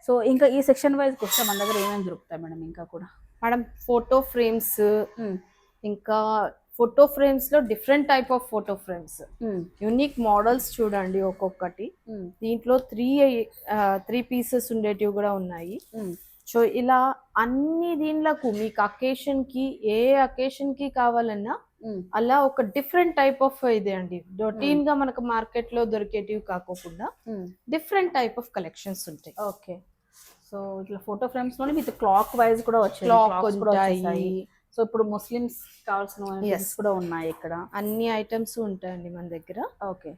సో ఇంకా ఈ సెక్షన్ వైజ్ వస్తే మన దగ్గర ఏమేమి దొరుకుతాయి మేడం ఇంకా కూడా? మేడం ఫోటో ఫ్రేమ్స్ మ్మ్. ఇంకా photo ఫ్రేమ్స్లో different type of photo frames. Unique models చూడండి ఒక్కొక్కటి మ్మ్. దీంట్లో త్రీ త్రీ పీసెస్ ఉండేటివి కూడా ఉన్నాయి. సో ఇలా అన్ని దీనిలకు మీకు అకేషన్కి ఏ అకేషన్కి కావాలన్నా. అలా ఒక డిఫరెంట్ టైప్ ఆఫ్ ఇదే అండి రొటీన్గా మనకు మార్కెట్లో దొరికేటివి కాకోకుండా. డిఫరెంట్ టైప్ ఆఫ్ కలెక్షన్స్ ఉంటాయి ఓకే సో ఇట్లా ఫోటో ఫ్రేమ్స్లోనే విత్ క్లాక్ వైజ్ కూడా వచ్చాయి. Clocks కూడా ఉంటాయి. వచ్చేసాయి. సో ఇప్పుడు ముస్లిమ్స్ కావాల్సిన. కూడా ఉన్నాయి ఇక్కడ. అన్ని ఐటమ్స్ ఉంటాయండి మన దగ్గర. ఓకే.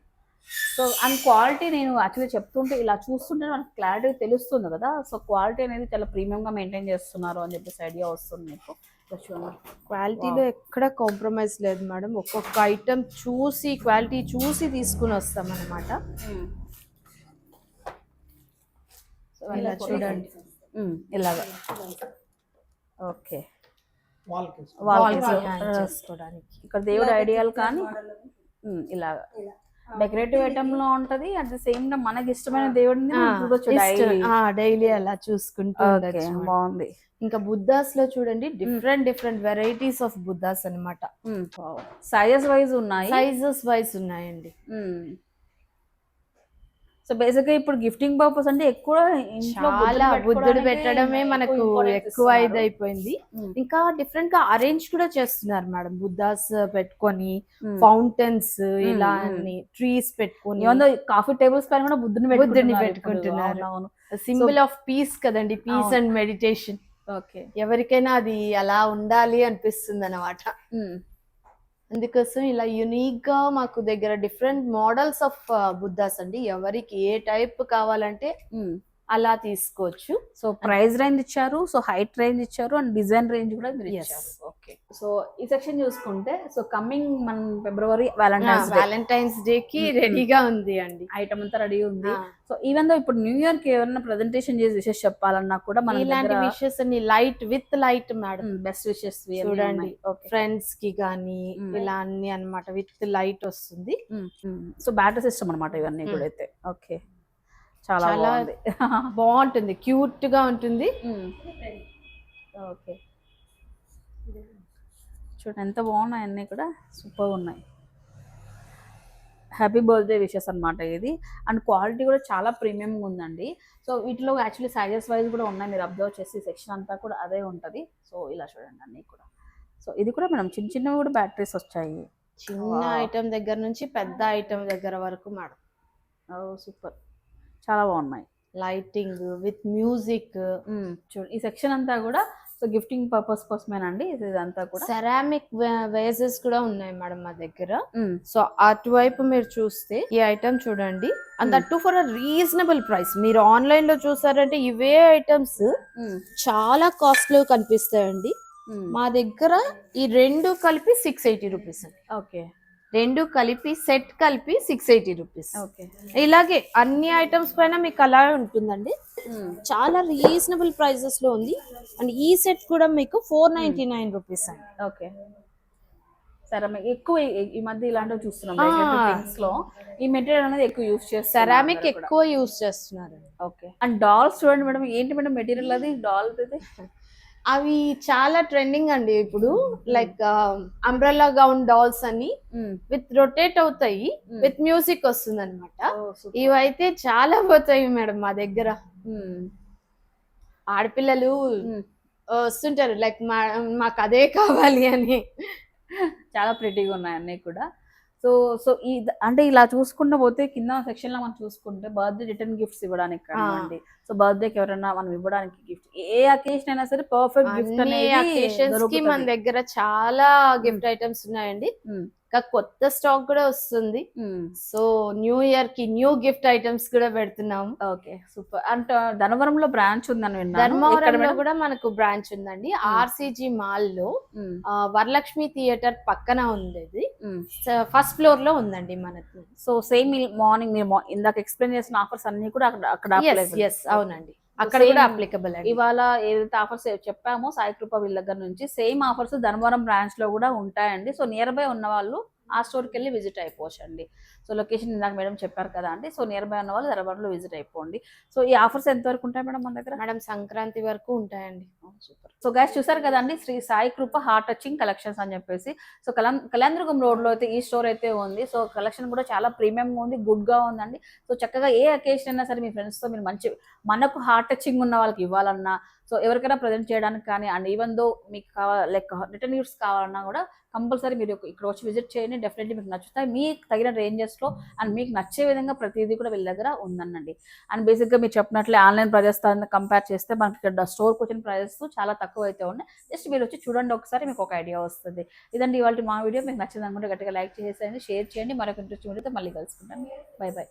సో అండ్ క్వాలిటీ నేను యాక్చువల్లీ చెప్తుంటే ఇలా చూస్తుంటే మనకు క్లారిటీ తెలుస్తుంది కదా. సో క్వాలిటీ అనేది చాలా ప్రీమియం గా మెయింటైన్ చేస్తున్నారు అని చెప్పేసి ఐడియా వస్తుంది మీకు. క్వాలిటీలో ఎక్కడ కాంప్రమైజ్ లేదు మేడం. ఒక్కొక్క ఐటమ్ చూసి క్వాలిటీ చూసి తీసుకుని వస్తాం అనమాట సో ఇలా చూడండి. ఇలాగా. ఓకే. ఇక్కడ దేవుడు ఐడియాలు కానీ ఇలాగా డెకరేటివ్ ఐటమ్లో ఉంటది అట్ ద సేమ్ టైం మనకి ఇష్టమైన దేవుడిని మనం చూడొచ్చు daily. డైలీ అలా చూసుకుంటూ. బాగుంది. ఇంకా బుద్ధాస్లో చూడండి different different varieties of Buddhas అన్నమాట. సైజెస్ వైజ్ ఉన్నాయి. సైజెస్ వైజ్ ఉన్నాయండి. మ్మ్. సో బేసిక్గా ఇప్పుడు గిఫ్టింగ్ పర్పస్ అంటే ఎక్కువ ఇంట్లో చాలా బుద్ధుడు పెట్టడమే మనకు ఎక్కువ. ఇది అయిపోయింది ఉమ్, ఇంకా డిఫరెంట్గా అరేంజ్ కూడా చేస్తున్నారు మేడం. బుద్ధాస్ పెట్టుకొని. ఫౌంటైన్స్ ఇలా మ్మ్. అన్ని ట్రీస్ పెట్టుకొని. కాఫీ టేబుల్స్ పైన కూడా బుద్ధుని బుద్ధుడిని పెట్టుకుంటున్నారు. సింబల్ ఆఫ్ పీస్ కదండి. పీస్. అండ్ మెడిటేషన్ ఓకే ఎవరికైనా అది అలా ఉండాలి అనిపిస్తుంది అనమాట అందుకోసం ఇలా యునీక్గా మాకు దగ్గర డిఫరెంట్ మోడల్స్ ఆఫ్ బుద్ధాస్ అండి. ఎవరికి ఏ టైప్ కావాలంటే అలా తీసుకోవచ్చు. సో ప్రైస్ రేంజ్ ఇచ్చారు సో హైట్ రేంజ్ ఇచ్చారు అండ్ డిజైన్ రేంజ్ కూడా మీరు. ఇచ్చారు. ఓకే సో ఈ సెక్షన్ చూసుకుంటే సో కమింగ్ మన ఫిబ్రవరి వ్యాలంటైన్స్ డే. వ్యాలంటైన్స్ డే కి. రెడీగా ఉంది అండి. ఐటమ్ అంతా రెడీ ఉంది. సో ఈవెన్ దో ఇప్పుడు న్యూ ఇయర్కి ఎవరైనా ప్రెజెంటేషన్ చేసి విషెస్ చెప్పాలన్నా కూడా మన ఇలాంటి విషెస్ అన్ని light with light madam best wishes చూడండి. ఫ్రెండ్స్కి గానీ. ఇలా అన్ని అన్నమాట విత్ లైట్ వస్తుంది. సో బ్యాటర్ సిస్టమ్ అన్నమాట ఇవన్నీ. కూడా అయితే. ఓకే చాలా <laughs> బాగుంటుంది. క్యూట్గా ఉంటుంది ఓకే. చూడండి ఎంత బాగున్నాయి అన్నీ కూడా. సూపర్ ఉన్నాయి. హ్యాపీ బర్త్డే విషెస్ అన్నమాట ఇది. అండ్ క్వాలిటీ కూడా చాలా ప్రీమియం ఉందండి. సో వీటిలో యాక్చువల్లీ సైజెస్ వైజ్ కూడా ఉన్నాయి. మీరు అబ్జర్వ్ చేసి సెక్షన్ అంతా కూడా అదే ఉంటుంది. సో ఇలా చూడండి అన్నీ కూడా. సో ఇది కూడా మేడం చిన్న చిన్నవి కూడా బ్యాటరీస్ వచ్చాయి. చిన్న. ఐటమ్ దగ్గర నుంచి పెద్ద ఐటమ్ దగ్గర వరకు మేడం. సూపర్ చాలా బాగున్నాయి. Lighting with music. చూడండి ఈ సెక్షన్ అంతా కూడా సో గిఫ్టింగ్ పర్పస్ కోసమేనండి. ఇది ఇదంతా కూడా. సెరామిక్ వేసెస్ కూడా ఉన్నాయి మేడం మా దగ్గర. సో అటువైపు మీరు చూస్తే ఈ ఐటమ్ చూడండి. And that to for a reasonable price మీరు ఆన్లైన్లో చూసారంటే ఇవే ఐటమ్స్. చాలా కాస్ట్లీ కనిపిస్తాయండి. మ్మ్. మా దగ్గర ఈ రెండు కలిపి సిక్స్ ఎయిటీ రూపీస్ అండి. ఓకే. రెండు కలిపి సెట్ కలిపి సిక్స్ ఎయిటీ రూపీస్ ఓకే. ఇలాగే అన్ని ఐటమ్స్ పైన మీకు అలా ఉంటుందండి. మ్మ్. చాలా రీజనబుల్ ప్రైజెస్లో ఉంది. అండ్ ఈ సెట్ కూడా మీకు ఫోర్ నైన్టీ నైన్ రూపీస్ అండి. ఓకే. సరే ఎక్కువ ఈ- మధ్య ఇలాంటివి చూస్తున్నాం. లో. ఈ మెటీరియల్ అనేది ఎక్కువ యూస్ చేస్తారు సెరామిక్ ఎక్కువ యూస్ చేస్తున్నారు ఓకే. అండ్ డాల్స్ చూడండి మేడం ఏంటి మేడం మెటీరియల్ అది? డాల్ ఇది అవి చాలా ట్రెండింగ్ అండి ఇప్పుడు లైక్ అంబ్రెల్లా గౌన్ డాల్స్ అని. విత్ రొటేట్ అవుతాయి. విత్ మ్యూజిక్ వస్తుంది అనమాట. ఇవైతే చాలా పోతాయి మేడం మా దగ్గర. ఆడపిల్లలు. వస్తుంటారు లైక్ మా మాకు అదే కావాలి అని చాలా ప్రిటీగా ఉన్నాయి అన్నీ కూడా సో సో ఈ అంటే ఇలా చూసుకుంటూ పోతే కింద సెక్షన్లో మనం చూసుకుంటే బర్త్డే రిటర్న్ గిఫ్ట్స్ ఇవ్వడానికి కానివ్వండి. సో బర్త్డేకి ఎవరైనా మనం ఇవ్వడానికి గిఫ్ట్ ఏ అకేషన్ అయినా సరే పర్ఫెక్ట్ గిఫ్ట్ అనేది. మన దగ్గర చాలా గిఫ్ట్ ఐటమ్స్ ఉన్నాయండి. కొత్త స్టాక్ కూడా వస్తుంది. మ్మ్. సో న్యూ ఇయర్కి న్యూ గిఫ్ట్ ఐటమ్స్ కూడా పెడుతున్నాము ఓకే సూపర్. అంటే ధనవరంలో బ్రాంచ్ ఉందని ధర్మవరంలో? కూడా మనకు బ్రాంచ్ ఉందండి. ఆర్సీజీ మాల్లో. ఆ, వరలక్ష్మి థియేటర్ పక్కన ఉంది. ఫస్ట్ ఫ్లోర్లో ఉందండి మనకు. సో సేమ్ మార్నింగ్ మీరు ఇందాక ఎక్స్ప్లెయిన్ చేసిన ఆఫర్స్ అన్ని కూడా అక్కడ అక్కడ అవునండి. అక్కడ కూడా అప్లికబుల్ అండి. ఇవాళ ఏదైతే ఆఫర్స్ చెప్పామో సాయి కృప వీళ్ళ దగ్గర నుంచి సేమ్ ఆఫర్స్ ధర్మవరం బ్రాంచ్లో కూడా ఉంటాయండి. సో నియర్ బై ఉన్న వాళ్ళు ఆ స్టోర్కి వెళ్ళి విజిట్ అయిపోవచ్చు అండి సో లొకేషన్ ఇందాక మేడం చెప్పారు కదా అండి. సో నియర్ బై ఉన్న వాళ్ళు ధర్మవరంలో విజిట్ అయిపోండి. సో ఈ ఆఫర్స్ ఎంత వరకు ఉంటాయి మేడం మన దగ్గర? మేడం సంక్రాంతి వరకు ఉంటాయండి. సూపర్. సో గైస్ చూసారు కదండి Shri Sai Krupa heart touching collections అని చెప్పేసి. సో కలం కళ్యాణదుర్గం రోడ్లో అయితే ఈ స్టోర్ అయితే ఉంది. సో కలెక్షన్ కూడా చాలా ప్రీమియం ఉంది గుడ్గా ఉందండి. సో చక్కగా ఏ అకేషన్ అయినా సరే మీ ఫ్రెండ్స్తో మీరు మంచి మనకు హార్ట్ టచింగ్ ఉన్న వాళ్ళకి ఇవ్వాలన్నా సో ఎవరికైనా ప్రజెంట్ చేయడానికి కానీ అండ్ ఈవెన్ దో మీకు కావాలి లైక్ రిటర్న్ యూస్ కావాలన్నా కూడా కంపల్సరీ మీరు ఇక్కడ వచ్చి విజిట్ చేయండి. డెఫినెట్లీ మీకు నచ్చుతాయి. మీకు తగిన రేంజెస్లో అండ్ మీకు నచ్చే విధంగా ప్రతిదీ కూడా వీళ్ళ దగ్గర ఉందనండి. అండ్ బేసిక్గా మీరు చెప్పినట్లే ఆన్లైన్ ప్రైజెస్ కంపేర్ చేస్తే మనకి ఇక్కడ స్టోర్కి వచ్చిన ప్రైజెస్ చాలా తక్కువ అయితే ఉన్నాయి. జస్ట్ మీరు వచ్చి చూడండి ఒకసారి మీకు ఒక ఐడియా వస్తుంది. ఇదండి ఇవాళ మా వీడియో మీకు నచ్చింది అనుకుంటే గట్టిగా లైక్ చేసేయండి షేర్ చేయండి. మరొక ఇంట్రెస్ట్ వీడియోతో మళ్ళీ కలుసుకుంటాను బై బై